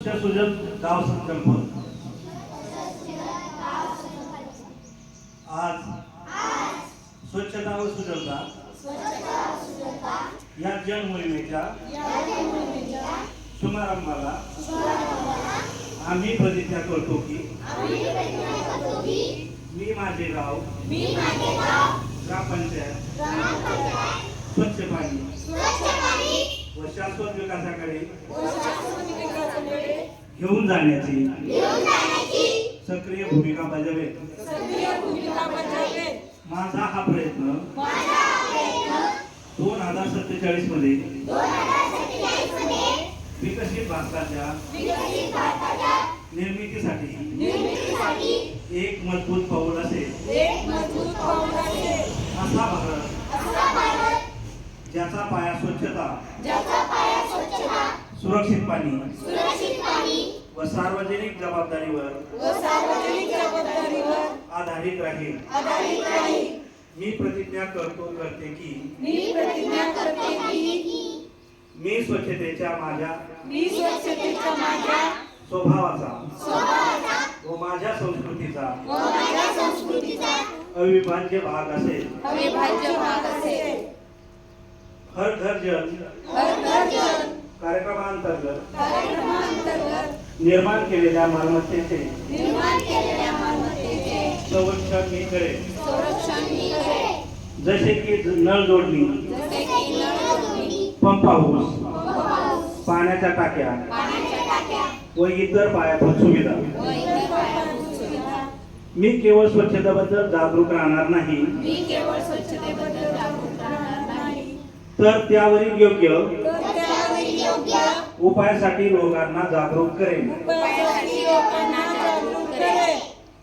सुजन गाव संकल्प. आज स्वच्छता व सुजलता या जन मोहिमेच्या शुभारंभाला आम्ही प्रतिज्ञा करतो की मी माझे गाव ग्रामपंचायत स्वच्छ पाणी व शाश्वत विकासाकडे घेऊन जाण्याची सक्रिय भूमिका बजावेल माझा हा प्रयत्न दोन हजार सत्तेचाळीसमध्ये विकसित भारताच्या निर्मितीसाठी एक मजबूत पाऊल असेल. असा भारत ज्याचा पाया स्वच्छता सुरक्षित पाणी व सार्वजनिक जबाबदारीवर आधारित राहील. मी प्रतिज्ञा करतो करते की मी प्रतिज्ञा करते की मी स्वच्छतेच्या माझ्या मी स्वच्छतेच्या माझ्या स्वभावाचा स्वभावाचा व माझ्या संस्कृतीचा व माझ्या संस्कृतीचा अविभाज्य भाग असेल. अविभाज्य भाग असेल. हर घर जल हर घर जल कार्यक्रमांतर्गत कार्यक्रमांतर्गत निर्माण केलेल्या मालमत्तेचे. संरक्षण मी करेन जसे की नळ जोडणी. जसे की नळजोडणी, पंप हाऊस. पाण्याच्या टाक्या. व इतर पायाभूत सुविधा. मी केवळ स्वच्छतेबद्दल जागरूक राहणार नाही. तर त्यावरील योग्य उपायासाठी लोकांना जागरूक करेन. उपायासाठी लोकांना जागरूक करेन.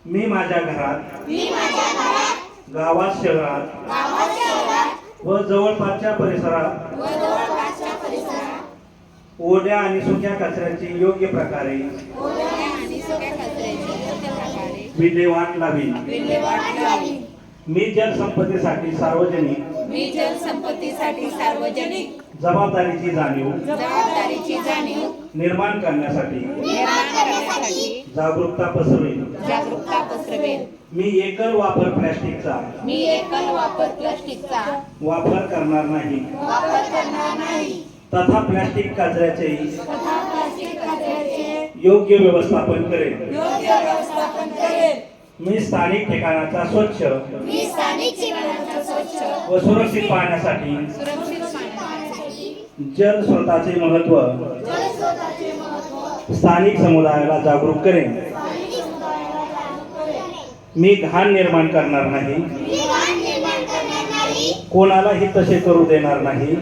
मी माझ्या घरात मी माझ्या घरात गावात शहरात गावात शहरात व जवळपासच्या परिसरात व जवळपासच्या परिसरात ओढ्या आणि सुक्या कचऱ्याची योग्य प्रकारे ओल्या आणि सुक्या कचऱ्याची योग्य प्रकारे विल्हेवाट लावी विल्हेवाट लावी मी जलसंपत्तीसाठी सार्वजनिक मी जलसंपत्तीसाठी सार्वजनिक जबाबदारीची जाणीव जबाबदारीची जाणीव निर्माण करण्यासाठी निर्माण करण्यासाठी जागरूकता पसरवेन जागरूकता पसरवेल. मी एकल वापर प्लॅस्टिकचा मी एकल वापर प्लास्टिकचा वापर करणार नाही. वापर करणार नाही. तथा प्लॅस्टिक कचऱ्याचे तथा प्लास्टिक कचऱ्याचे योग्य व्यवस्थापन करेन योग्य व्यवस्थापन करेल. मी स्थानिक ठिकाणाचा स्वच्छ मी स्थानिक ठिकाणाचा व सुरक्षित पाहण्यासाठी जल स्रोताचे महत्त्व स्थानिक समुदायाला जागरूक करेन. मी घाण निर्माण करणार नाही. कोणालाही तसे करू देणार नाही.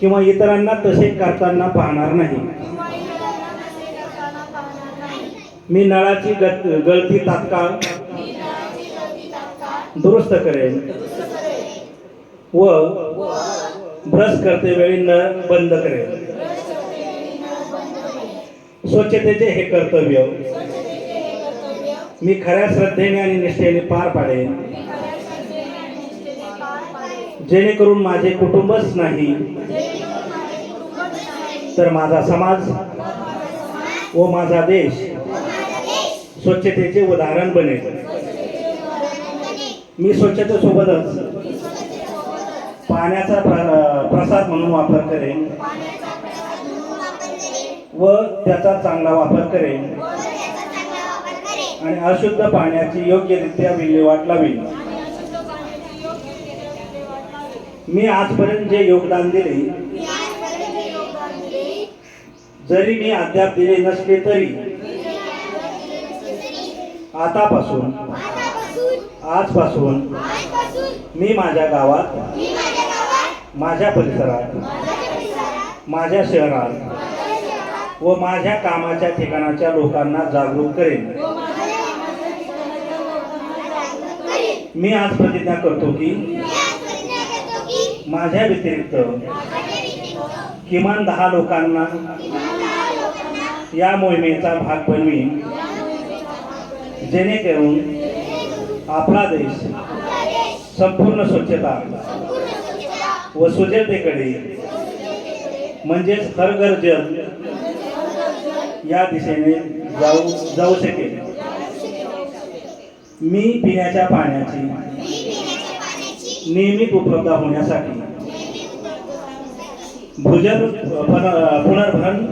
किंवा इतरांना तसे करताना पाहणार नाही. मी नळाची गळती तात्काळ दुरुस्त करेन. व ब्रश करते वेळी न बंद करेल स्वच्छतेचे हे कर्तव्य. मी खऱ्या श्रद्धेने आणि निष्ठेने पार पाडेन. जेणेकरून माझे कुटुंबच नाही. तर माझा समाज व माझा देश स्वच्छतेचे उदाहरण बनेल. मी स्वच्छतेसोबतच पाण्याचा प्र- प्रसाद म्हणून वापर करेन. व त्याचा चांगला वापर करेन. आणि अशुद्ध पाण्याची योग्यरित्या विल्हेवाट लावीन. मी आजपर्यंत जे योगदान दिले जरी मी अद्याप दिले नसले तरी आतापासून आजपासून मी माझ्या गावात माझ्या परिसरात माझ्या शहरात व माझ्या कामाच्या ठिकाणाच्या लोकांना जागरूक करेन. मी आज प्रतिज्ञा करतो की माझ्या व्यतिरिक्त किमान दहा लोकांना या मोहिमेचा भाग बनवीन. जेणेकरून आपला देश. संपूर्ण स्वच्छता. व सुजलतेकडे म्हणजेच हर घर जल या दिशेने जाऊ जाऊ शकेल. मी पिण्याच्या पाण्याची नियमित उपलब्ध होण्यासाठी भूजल पुनर्भरण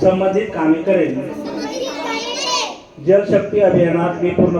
संबंधित कामे करेल जलशक्ती अभियानात मी पूर्ण